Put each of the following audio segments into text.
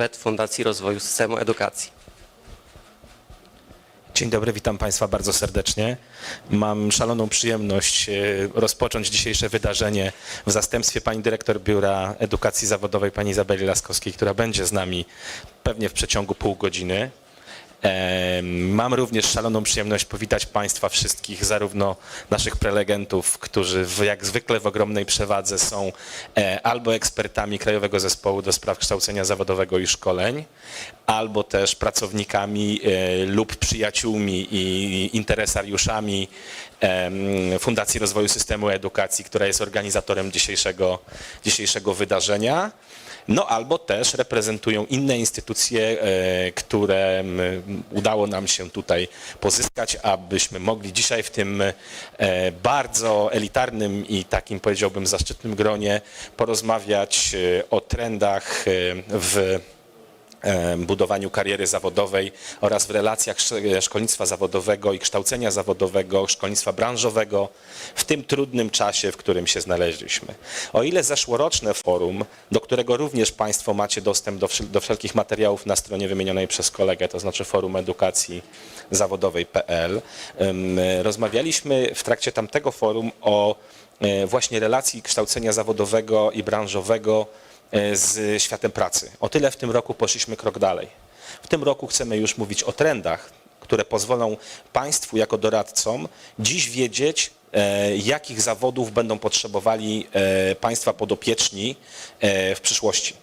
PET Fundacji Rozwoju Systemu Edukacji. Dzień dobry, witam Państwa bardzo serdecznie. Mam szaloną przyjemność e, rozpocząć dzisiejsze wydarzenie w zastępstwie pani dyrektor Biura Edukacji Zawodowej, pani Izabeli Laskowskiej, która będzie z nami pewnie w przeciągu pół godziny. Mam również szaloną przyjemność powitać Państwa wszystkich, zarówno naszych prelegentów, którzy jak zwykle w ogromnej przewadze są e, albo ekspertami Krajowego Zespołu do Spraw Kształcenia Zawodowego i Szkoleń, albo też pracownikami e, lub przyjaciółmi i interesariuszami Fundacji Rozwoju Systemu Edukacji, która jest organizatorem dzisiejszego, dzisiejszego wydarzenia. No albo też reprezentują inne instytucje, e, które udało nam się tutaj pozyskać, abyśmy mogli dzisiaj w tym e, bardzo elitarnym i takim powiedziałbym zaszczytnym gronie porozmawiać e, o trendach w budowaniu kariery zawodowej oraz w relacjach sz- szkolnictwa zawodowego i kształcenia zawodowego, szkolnictwa branżowego w tym trudnym czasie, w którym się znaleźliśmy. O ile zeszłoroczne forum, do którego również Państwo macie dostęp do, wszel- do wszelkich materiałów na stronie wymienionej przez kolegę, to znaczy forum edukacji zawodowej.pl, rozmawialiśmy w trakcie tamtego forum o e, właśnie relacji kształcenia zawodowego i branżowego e, z światem pracy. O tyle w tym roku poszliśmy krok dalej. W tym roku chcemy już mówić o trendach, które pozwolą Państwu jako doradcom dziś wiedzieć, e, jakich zawodów będą potrzebowali e, Państwa podopieczni e, w przyszłości.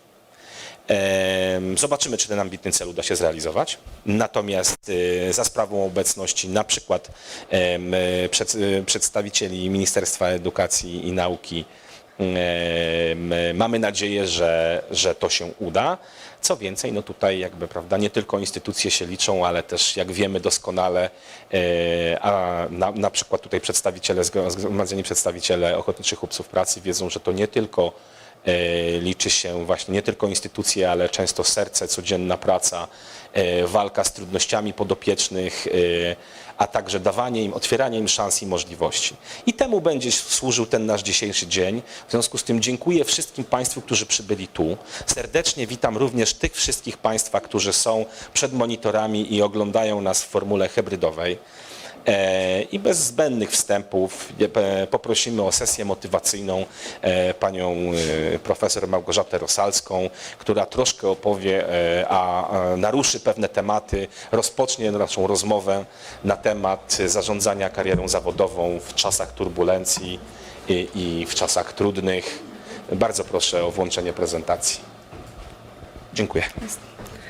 Zobaczymy, czy ten ambitny cel uda się zrealizować. Natomiast e, za sprawą obecności na przykład e, e, przedstawicieli Ministerstwa Edukacji i Nauki mamy nadzieję, że, że to się uda. Co więcej, no tutaj jakby, prawda, nie tylko instytucje się liczą, ale też jak wiemy doskonale, e, a na, na przykład tutaj przedstawiciele, zgro- zgromadzeni przedstawiciele Ochotniczych Chłopców Pracy wiedzą, że to nie tylko liczy się właśnie nie tylko instytucje, ale często serce, codzienna praca, e, walka z trudnościami podopiecznych, e, a także dawanie im, otwieranie im szans i możliwości. I temu będzie służył ten nasz dzisiejszy dzień. W związku z tym dziękuję wszystkim Państwu, którzy przybyli tu. Serdecznie witam również tych wszystkich Państwa, którzy są przed monitorami i oglądają nas w formule hybrydowej. E, I bez zbędnych wstępów e, poprosimy o sesję motywacyjną e, panią profesor Małgorzatę Rosalską, która troszkę opowie, a naruszy pewne tematy, rozpocznie naszą rozmowę na temat zarządzania karierą zawodową w czasach turbulencji i w czasach trudnych. Bardzo proszę o włączenie prezentacji. Dziękuję.